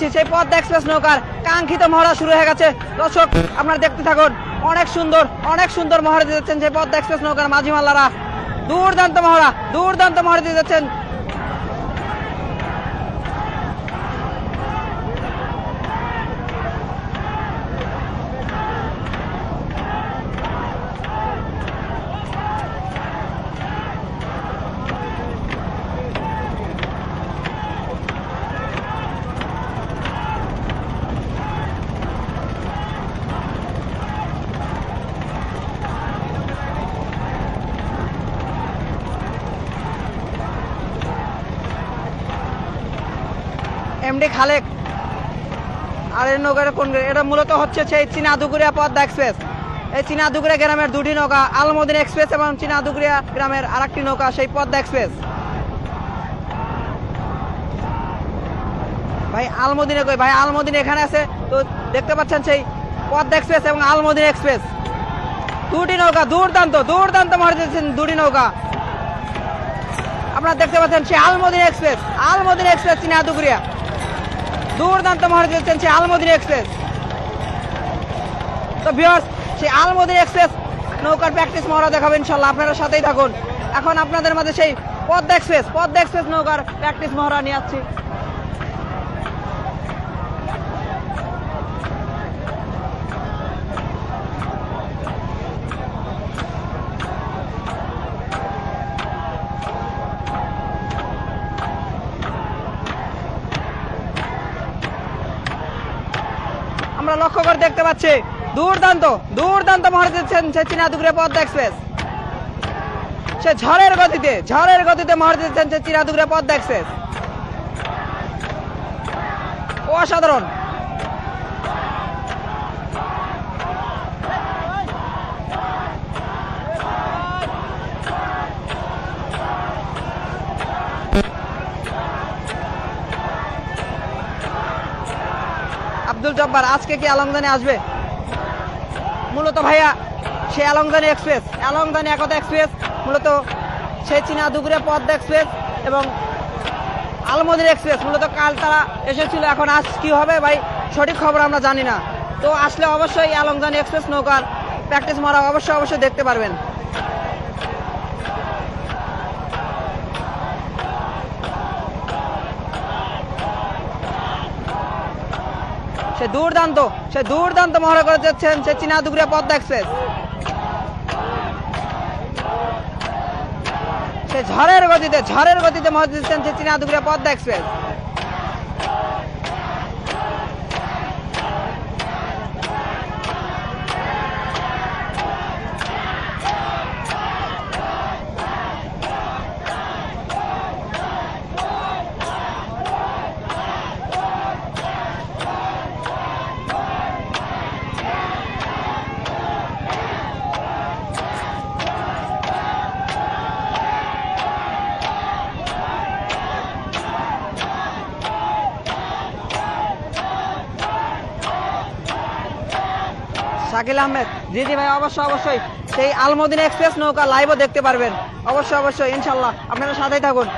পাচ্ছি সেই পদ্মা এক্সপ্রেস নৌকার কাঙ্ক্ষিত মহড়া শুরু হয়ে গেছে। দর্শক, আপনারা দেখতে থাকুন, অনেক সুন্দর অনেক সুন্দর মহড়া দিয়ে যাচ্ছেন সেই পদ্মা এক্সপ্রেস নৌকার মাঝিমাল্লারা। দুর্দান্ত মহড়া দুর্দান্ত মহড়া দিয়ে যাচ্ছেন এমডি খালেক আর এই নৌকাটা কোন এটা মূলত হচ্ছে সেই চীনাদুগুরিয়া পদ্মা এক্সপ্রেস এই চীনাদুগুরিয়া গ্রামের দুটি নৌকা, আলমদিন এক্সপ্রেস এবং চীনাদুগুরিয়া গ্রামের আরেকটি নৌকা, সেই পদ্মা এক্সপ্রেস ভাই, আলমদিনে কই? ভাই, আলমদিন এখানে আছে, তো দেখতে পাচ্ছেন সেই পদ্মা এক্সপ্রেস এবং আলমদিন এক্সপ্রেস দুটি নৌকা, দুর্দান্ত দুর্দান্ত মার দিয়েছেন দুটি নৌকা। আপনারা দেখতে পাচ্ছেন সেই আলমদিন এক্সপ্রেস আলমদিন এক্সপ্রেস চীনাদুগুরিয়া। দুর্দান্ত মহারাজ দিচ্ছেন সেই আলমদিনী এক্সপ্রেস। তো বিয়ার্স সেই আলমদিনী এক্সপ্রেস নৌকার প্র্যাকটিস মহড়া দেখাবেন ইনশাল্লাহ। আপনারা সাথেই থাকুন। এখন আপনাদের মাঝে সেই পদ্মা এক্সপ্রেস পদ্মা এক্সপ্রেস নৌকার প্র্যাকটিস মহড়া নিয়ে আসছি। আমরা লক্ষ্য করে দেখতে পাচ্ছি। দুর্দান্ত দুর্দান্ত মারা দিচ্ছেন সে চীনাদুগুরে পদ্মা এক্সপ্রেস। সে ঝড়ের গতিতে ঝড়ের গতিতে মহড়া দিচ্ছেন চেচিনা চীনাদুগুরে পদ্মা এক্সপ্রেস। অসাধারণ। জব্বার, আজকে কি আলমদানি আসবে? মূলত ভাইয়া, সে আলমদানি এক্সপ্রেস, আলমদানি একতা এক্সপ্রেস, মূলত সে চীনা দুগুরে পদ্মা এক্সপ্রেস এবং আলমদিন এক্সপ্রেস, মূলত কাল তারা এসেছিল, এখন আজ কি হবে ভাই? সঠিক খবর আমরা জানি না। তো আসলে অবশ্যই আলমদানি এক্সপ্রেস নৌকার প্র্যাকটিস মারা অবশ্যই অবশ্যই দেখতে পারবেন। সে দুর্দান্ত সে দুর্দান্ত মহড়া করে যাচ্ছেন সে চীনা দুগুরিয়া পদ্মা এক্সপ্রেস। সে ঝড়ের গতিতে ঝড়ের গতিতে মহড়া দিচ্ছেন সে চীনা দুগুরিয়া পদ্মা এক্সপ্রেস। শাকিল আহমেদ জি জি ভাই, অবশ্যই অবশ্যই। সেই আলমদিনা এক্সপ্রেস নৌকা লাইভও দেখতে পারবেন। অবশ্যই অবশ্যই ইনশাল্লাহ আপনারা সাথেই থাকুন।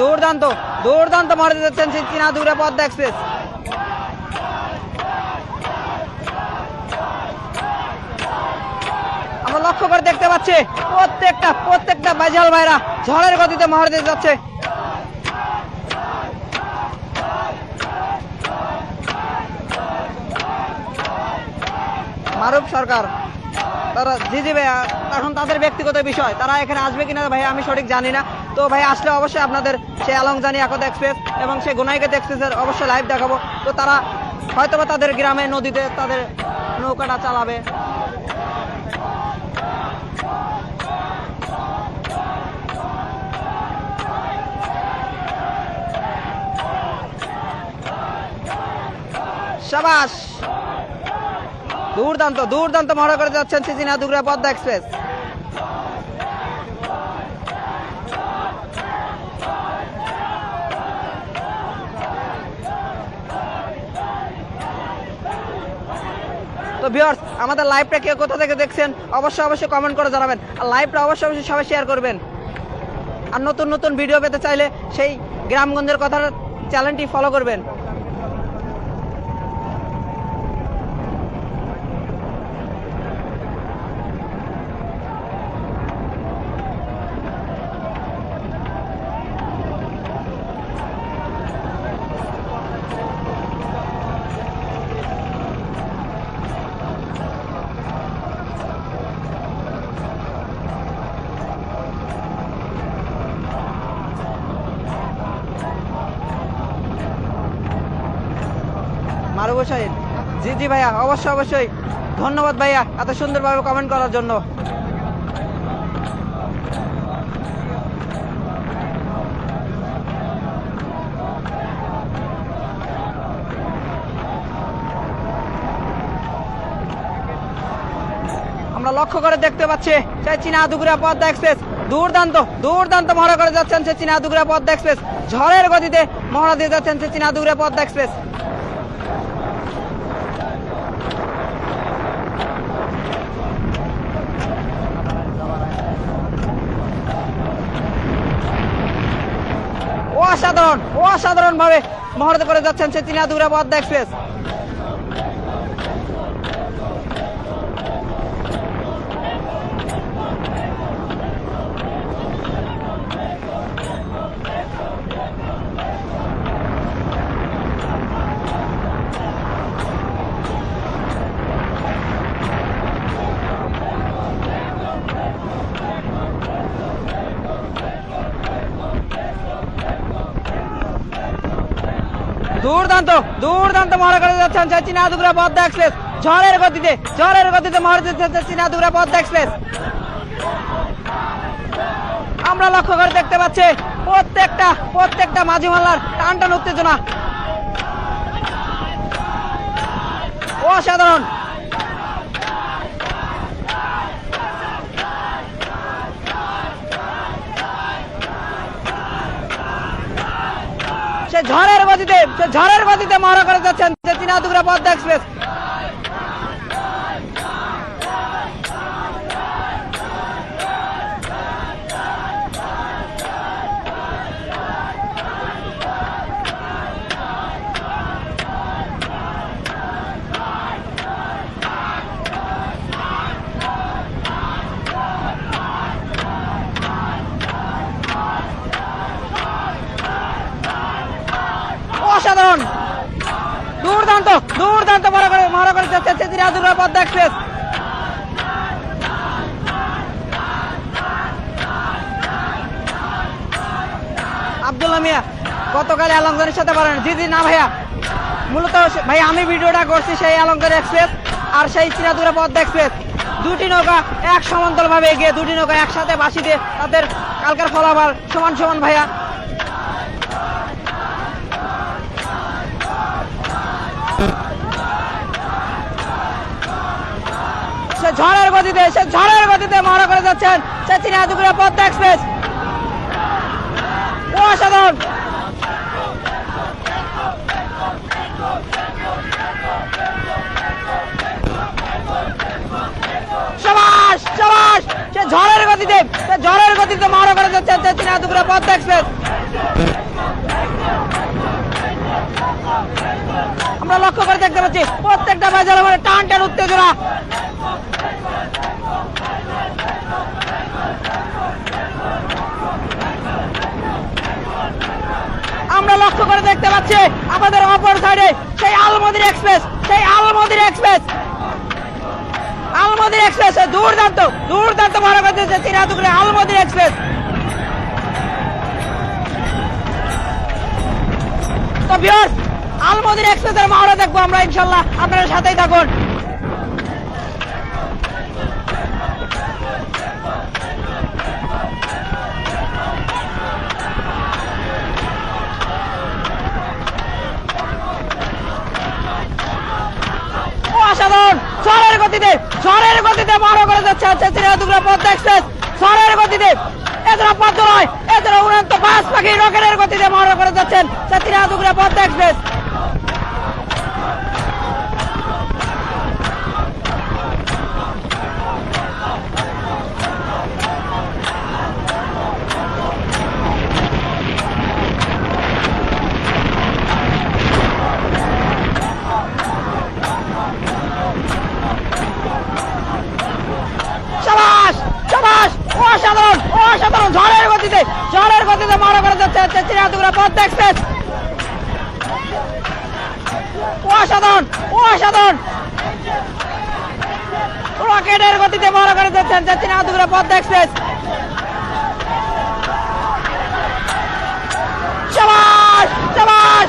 দুর্দান্ত দুর্দান্ত মারতে যাচ্ছেন সেই চীনা দূরে পদ্মা এক্সপ্রেস। আমরা লক্ষ্য করে দেখতে পাচ্ছি, প্রত্যেকটা প্রত্যেকটা বাজাল ভাইরা ঝড়ের গতিতে দিতে যাচ্ছে। মারুফ সরকার, তারা জি জি ভাইয়া, এখন তাদের ব্যক্তিগত বিষয়, তারা এখানে আসবে কিনা ভাই আমি সঠিক জানি না। তো ভাই, আসলে অবশ্যই আপনাদের সে আলমজানি একতা এক্সপ্রেস এবং সে গুনাইকাত এক্সপ্রেসের অবশ্যই লাইভ দেখাবো। তো তারা হয়তোবা তাদের গ্রামে, নদীতে তাদের নৌকাটা চালাবে। সাবাস! দুর্দান্ত দুর্দান্ত মহড়া করে যাচ্ছেন সিজিনা দুগরা পদ্মা এক্সপ্রেস। তো আমাদের লাইভটা কে কোথা থেকে দেখছেন, অবশ্যই অবশ্যই কমেন্ট করে জানাবেন। আর লাইভটা অবশ্যই অবশ্যই সবাই শেয়ার করবেন। আর নতুন নতুন ভিডিও পেতে চাইলে সেই গ্রামগঞ্জের কথার চ্যানেলটি ফলো করবেন। মারুব সাহেব জি জি ভাইয়া, অবশ্যই অবশ্যই। ধন্যবাদ ভাইয়া এত সুন্দরভাবে কমেন্ট করার জন্য। আমরা লক্ষ্য করে দেখতে পাচ্ছি, সেই চীনা দুগুরা পদ্মা এক্সপ্রেস। দুর্দান্ত দুর্দান্ত মহড়া করে যাচ্ছেন সে চীনা দুগুরা পদ্মা এক্সপ্রেস। ঝড়ের গতিতে মহড়া দিয়ে যাচ্ছেন সে চীনা দুগুরা পদ্মা এক্সপ্রেস। অসাধারণ অসাধারণ ভাবে মহড়া করে যাচ্ছেন সে চীনা দুরাবাদ এক্সপ্রেস। দুর্দান্ত দুর্দান্ত মহড়া করে যাচ্ছেন চীনা দুগুরা পদ্মা এক্সপ্রেস। ঝড়ের গতিতে ঝড়ের গতিতে মহড়া দিচ্ছে চীনা দুগুরা পদ্মা এক্সপ্রেস। আমরা লক্ষ্য করে দেখতে পাচ্ছি, প্রত্যেকটা প্রত্যেকটা মাঝি মাল্লার টান টান উত্তেজনা। অসাধারণ। সে ঝড়ের গতিতে ঝড়ের গতিতে মহড়া করে যাচ্ছেন যে চীনা দুগুরা পদ্মা এক্সপ্রেস দুর্দান্ত মহড়া করে করে যাচ্ছে মিয়া, গতকাল আলমদারের সাথে পারেন। জি জি, না ভাইয়া। মূলত ভাই আমি ভিডিওটা করছি সেই আলমদার এক্সপ্রেস আর সেই চিনাদুরা পদ্মা এক্সপ্রেস দুটি নৌকা এক সমান্তর ভাবে এগিয়ে, দুটি নৌকা একসাথে বাসি দিয়ে তাদের কালকের ফলাফল সমান সমান ভাইয়া। সে ঝড়ের গতিতে, সে ঝড়ের গতিতে মহড়া করে যাচ্ছেন সে চিনাদুরা পদ্মা এক্সপ্রেস। অসাধারণ। ঝড়ের গতিতে ঝড়ের গতিতে মহড়া করে যাচ্ছে সে চীনা দুপুরে পদ্মা এক্সপ্রেস। আমরা লক্ষ্য করে দেখতে পাচ্ছি, প্রত্যেকটা বাজার মানে টান টান উত্তেজনা আমরা লক্ষ্য করে দেখতে পাচ্ছি আমাদের অপর সাইডে সেই আলমদির এক্সপ্রেস সেই আলমদির এক্সপ্রেস আলমদির এক্সপ্রেস দুর্দান্ত দুর্দান্ত ভালো করতেছে চিরাতুকুরে আলমদির এক্সপ্রেস তো বিয়ার আলমদির এক্সপ্রেসের মহড়া দেখব আমরা ইনশাল্লাহ, আপনারা সাথেই থাকুন অসাধারণ ঝড়ের গতিতে ঝড়ের গতিতে বড় করে যাচ্ছে হচ্ছে চিরাদুগরা পদ্মা এক্সপ্রেস। ঝড়ের গতিতে এছাড়া পদ্ম নয় এছাড়া উড়ন্ত বাস পাখি রকেটের গতিতে বড় করে যাচ্ছেন চিরাদুগরা পদ্মা এক্সপ্রেস। ঝড়ের গতিতে ঝড়ের গতিতে মারা করে যাচ্ছে চিরাতুগুলা পথ এক্সপ্রেস অসাধারণ অসাধারণ। রকেটের গতিতে মারা করে যাচ্ছেন চিরাতুগুলা পথ এক্সপ্রেস শাবাশ শাবাশ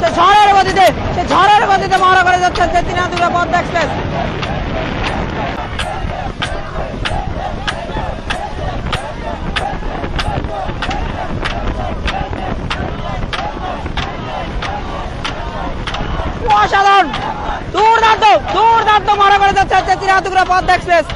সে ঝড়ের গতিতে সে ঝড়ের গতিতে মারা করে যাচ্ছেন চিনাদুগুড়া পদ্মা এক্সপ্রেস। অসাধারণ! দুর্দান্ত দুর্দান্ত মারা করে যাচ্ছে চিরাতুগুড়া পদ্মা এক্সপ্রেস।